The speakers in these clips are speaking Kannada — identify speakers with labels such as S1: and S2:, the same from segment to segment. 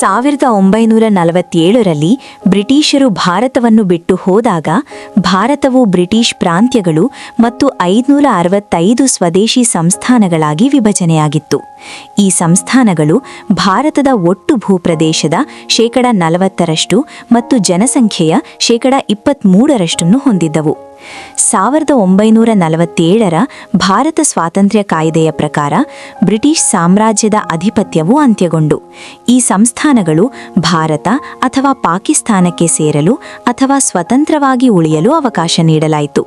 S1: ಸಾವಿರದ ಒಂಬೈನೂರ ನಲವತ್ತೇಳರಲ್ಲಿ ಬ್ರಿಟಿಷರು ಭಾರತವನ್ನು ಬಿಟ್ಟು ಹೋದಾಗ ಭಾರತವು ಬ್ರಿಟಿಷ್ ಪ್ರಾಂತ್ಯಗಳು ಮತ್ತು ಐದುನೂರ ಅರವತ್ತೈದು ಸ್ವದೇಶಿ ಸಂಸ್ಥಾನಗಳಾಗಿ ವಿಭಜನೆಯಾಗಿತ್ತು. ಈ ಸಂಸ್ಥಾನಗಳು ಭಾರತದ ಒಟ್ಟು ಭೂಪ್ರದೇಶದ ಶೇಕಡ ನಲವತ್ತರಷ್ಟು ಮತ್ತು ಜನಸಂಖ್ಯೆಯ ಶೇಕಡ ಇಪ್ಪತ್ಮೂರರಷ್ಟನ್ನು ಹೊಂದಿದ್ದವು. ಸಾವಿರದ ಒಂಬೈನೂರ ನಲವತ್ತೇಳರ ಭಾರತ ಸ್ವಾತಂತ್ರ್ಯ ಕಾಯ್ದೆಯ ಪ್ರಕಾರ ಬ್ರಿಟಿಷ್ ಸಾಮ್ರಾಜ್ಯದ ಅಧಿಪತ್ಯವು ಅಂತ್ಯಗೊಂಡು. ಈ ಸಂಸ್ಥಾನಗಳು ಭಾರತ ಅಥವಾ ಪಾಕಿಸ್ತಾನಕ್ಕೆ ಸೇರಲು ಅಥವಾ ಸ್ವತಂತ್ರವಾಗಿ ಉಳಿಯಲು ಅವಕಾಶ ನೀಡಲಾಯಿತು.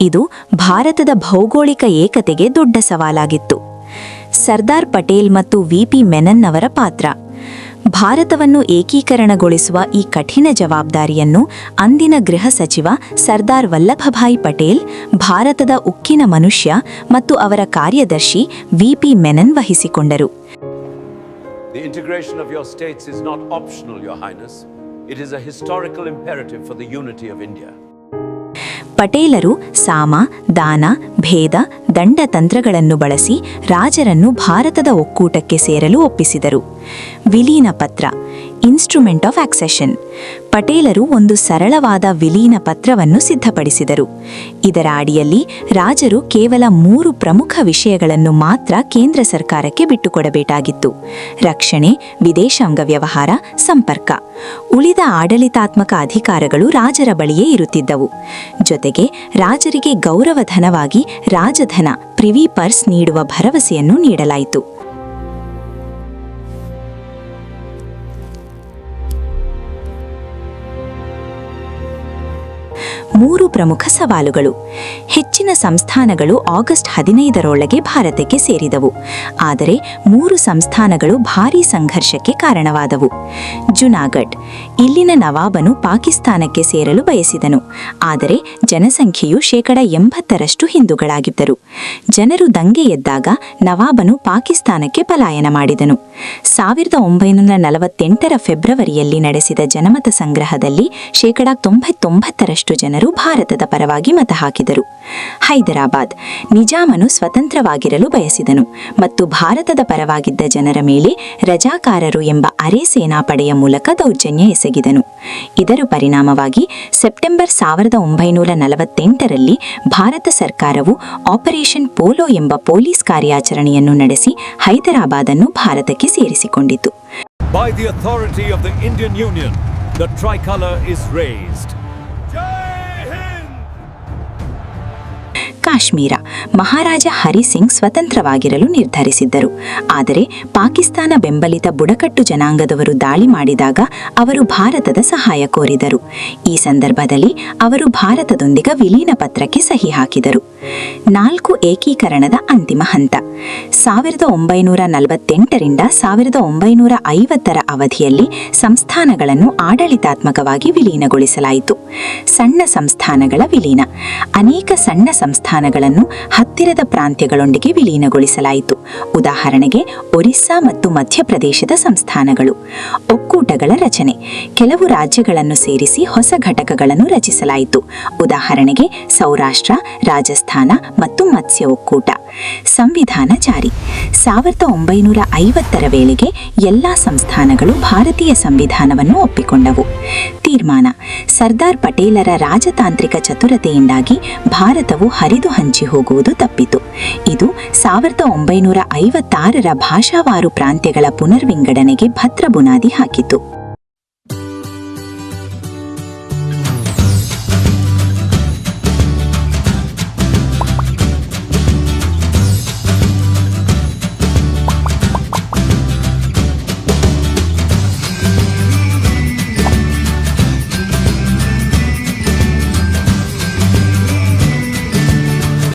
S1: ಇದು ಭಾರತದ ಭೌಗೋಳಿಕ ಏಕತೆಗೆ ದೊಡ್ಡ ಸವಾಲಾಗಿತ್ತು. ಸರ್ದಾರ್ ಪಟೇಲ್ ಮತ್ತು ವಿಪಿ ಮೆನನ್ ಅವರ ಪಾತ್ರ. ಭಾರತವನ್ನು ಏಕೀಕರಣಗೊಳಿಸುವ ಈ ಕಠಿಣ ಜವಾಬ್ದಾರಿಯನ್ನು ಅಂದಿನ ಗೃಹ ಸಚಿವ ಸರ್ದಾರ್ ವಲ್ಲಭಭಾಯಿ ಪಟೇಲ್ ಭಾರತದ ಉಕ್ಕಿನ ಮನುಷ್ಯ ಮತ್ತು ಅವರ ಕಾರ್ಯದರ್ಶಿ ವಿಪಿ ಮೆನನ್ ವಹಿಸಿಕೊಂಡರು
S2: The integration of your states is not optional, Your Highness. It is a historical imperative for the unity of India.
S1: ಪಟೇಲರು ಸಾಮ ದಾನ ಭೇದ ದಂಡತಂತ್ರಗಳನ್ನು ಬಳಸಿ ರಾಜರನ್ನು ಭಾರತದ ಒಕ್ಕೂಟಕ್ಕೆ ಸೇರಲು ಒಪ್ಪಿಸಿದರು. ವಿಲೀನ ಪತ್ರ ಇನ್ಸ್ಟ್ರುಮೆಂಟ್ ಆಫ್ ಆಕ್ಸೆಷನ್. ಪಟೇಲರು ಒಂದು ಸರಳವಾದ ವಿಲೀನ ಪತ್ರವನ್ನು ಸಿದ್ಧಪಡಿಸಿದರು. ಇದರ ಅಡಿಯಲ್ಲಿ ರಾಜರು ಕೇವಲ ಮೂರು ಪ್ರಮುಖ ವಿಷಯಗಳನ್ನು ಮಾತ್ರ ಕೇಂದ್ರ ಸರ್ಕಾರಕ್ಕೆ ಬಿಟ್ಟುಕೊಡಬೇಕಾಗಿತ್ತು. ರಕ್ಷಣೆ, ವಿದೇಶಾಂಗ ವ್ಯವಹಾರ, ಸಂಪರ್ಕ. ಉಳಿದ ಆಡಳಿತಾತ್ಮಕ ಅಧಿಕಾರಗಳು ರಾಜರ ಬಳಿಯೇ ಇರುತ್ತಿದ್ದವು. ಜೊತೆಗೆ ರಾಜರಿಗೆ ಗೌರವಧನವಾಗಿ ರಾಜಧನ ಪ್ರಿವಿ ಪರ್ಸ್ ನೀಡುವ ಭರವಸೆಯನ್ನು ನೀಡಲಾಯಿತು. ಮೂರು ಪ್ರಮುಖ ಸವಾಲುಗಳು. ಹೆಚ್ಚಿನ ಸಂಸ್ಥಾನಗಳು ಆಗಸ್ಟ್ ಹದಿನೈದರೊಳಗೆ ಭಾರತಕ್ಕೆ ಸೇರಿದವು. ಆದರೆ ಮೂರು ಸಂಸ್ಥಾನಗಳು ಭಾರೀ ಸಂಘರ್ಷಕ್ಕೆ ಕಾರಣವಾದವು. ಜುನಾಗಢ್ ಇಲ್ಲಿನ ನವಾಬನು ಪಾಕಿಸ್ತಾನಕ್ಕೆ ಸೇರಲು ಬಯಸಿದನು. ಆದರೆ ಜನಸಂಖ್ಯೆಯು ಶೇಕಡ ಎಂಬತ್ತರಷ್ಟು ಹಿಂದೂಗಳಾಗಿದ್ದರು. ಜನರು ದಂಗೆ ಎದ್ದಾಗ ನವಾಬನು ಪಾಕಿಸ್ತಾನಕ್ಕೆ ಪಲಾಯನ ಮಾಡಿದನು. ಸಾವಿರದ ಒಂಬೈನೂರ ನಲವತ್ತೆಂಟರ ಫೆಬ್ರವರಿಯಲ್ಲಿ ನಡೆಸಿದ ಜನಮತ ಸಂಗ್ರಹದಲ್ಲಿ ಶೇಕಡ ತೊಂಬತ್ತೊಂಬತ್ತರಷ್ಟು ಜನರು ಭಾರತದ ಪರವಾಗಿ ಮತ ಹಾಕಿದರು. ಹೈದರಾಬಾದ್ ನಿಜಾಮನು ಸ್ವತಂತ್ರವಾಗಿರಲು ಬಯಸಿದನು ಮತ್ತು ಭಾರತದ ಪರವಾಗಿದ್ದ ಜನರ ಮೇಲೆ ರಜಾಕಾರರು ಎಂಬ ಅರೆ ಸೇನಾಪಡೆಯ ಮೂಲಕ ದೌರ್ಜನ್ಯ ಎಸಗಿದನು. ಇದರ ಪರಿಣಾಮವಾಗಿ ಸೆಪ್ಟೆಂಬರ್ ಸಾವಿರದ ಒಂಬೈನೂರ ನಲವತ್ತೆಂಟರಲ್ಲಿ ಭಾರತ ಸರ್ಕಾರವು ಆಪರೇಷನ್ ಪೋಲೋ ಎಂಬ ಪೊಲೀಸ್ ಕಾರ್ಯಾಚರಣೆಯನ್ನು ನಡೆಸಿ ಹೈದರಾಬಾದ್ ಅನ್ನು ಭಾರತಕ್ಕೆ ಸೇರಿಸಿಕೊಂಡಿತು.
S3: By the authority of the Indian Union, the is raised.
S1: Kashmir. ಮಹಾರಾಜ ಹರಿಸಿಂಗ್ ಸ್ವತಂತ್ರವಾಗಿರಲು ನಿರ್ಧರಿಸಿದ್ದರು. ಆದರೆ ಪಾಕಿಸ್ತಾನ ಬೆಂಬಲಿತ ಬುಡಕಟ್ಟು ಜನಾಂಗದವರು ದಾಳಿ ಮಾಡಿದಾಗ ಅವರು ಭಾರತದ ಸಹಾಯ ಕೋರಿದರು. ಈ ಸಂದರ್ಭದಲ್ಲಿ ಅವರು ಭಾರತದೊಂದಿಗೆ ವಿಲೀನ ಪತ್ರಕ್ಕೆ ಸಹಿ ಹಾಕಿದರು. ನಾಲ್ಕು ಏಕೀಕರಣದ ಅಂತಿಮ ಹಂತ. ಸಾವಿರದ ಒಂಬೈನೂರ ನಲವತ್ತೆಂಟರಿಂದ ಸಾವಿರದ ಒಂಬೈನೂರ ಐವತ್ತರ ಅವಧಿಯಲ್ಲಿ ಸಂಸ್ಥಾನಗಳನ್ನು ಆಡಳಿತಾತ್ಮಕವಾಗಿ ವಿಲೀನಗೊಳಿಸಲಾಯಿತು. ಸಣ್ಣ ಸಂಸ್ಥಾನಗಳ ವಿಲೀನ. ಅನೇಕ ಸಣ್ಣ ಸಂಸ್ಥಾನಗಳನ್ನು ಹತ್ತಿರದ ಪ್ರಾಂತ್ಯಗಳೊಂದಿಗೆ ವಿಲೀನಗೊಳಿಸಲಾಯಿತು. ಉದಾಹರಣೆಗೆ, ಒರಿಸ್ಸಾ ಮತ್ತು ಮಧ್ಯಪ್ರದೇಶದ ಸಂಸ್ಥಾನಗಳು. ಒಕ್ಕೂಟಗಳ ರಚನೆ. ಕೆಲವು ರಾಜ್ಯಗಳನ್ನು ಸೇರಿಸಿ ಹೊಸ ಘಟಕಗಳನ್ನು ರಚಿಸಲಾಯಿತು. ಉದಾಹರಣೆಗೆ, ಸೌರಾಷ್ಟ್ರ, ರಾಜಸ್ಥಾನ ಮತ್ತು ಮತ್ಸ್ಯ ಒಕ್ಕೂಟ. ಸಂವಿಧಾನ ಜಾರಿ. ಸಾವಿರದ ಒಂಬೈನೂರ ಐವತ್ತರ ವೇಳೆಗೆ ಎಲ್ಲಾ ಸಂಸ್ಥಾನಗಳು ಭಾರತೀಯ ಸಂವಿಧಾನವನ್ನು ಒಪ್ಪಿಕೊಂಡವು. ತೀರ್ಮಾನ. ಸರ್ದಾರ್ ಪಟೇಲರ ರಾಜತಾಂತ್ರಿಕ ಚತುರತೆಯಿಂದಾಗಿ ಭಾರತವು ಹರಿದು ಹಂಚಿ ಹೋಗುವುದು ತಪ್ಪಿತು. ಇದು ಸಾವಿರದ ಒಂಬೈನೂರ ಐವತ್ತಾರರ ಭಾಷಾವಾರು ಪ್ರಾಂತ್ಯಗಳ ಪುನರ್ವಿಂಗಡಣೆಗೆ ಭದ್ರ ಬುನಾದಿ ಹಾಕಿತು.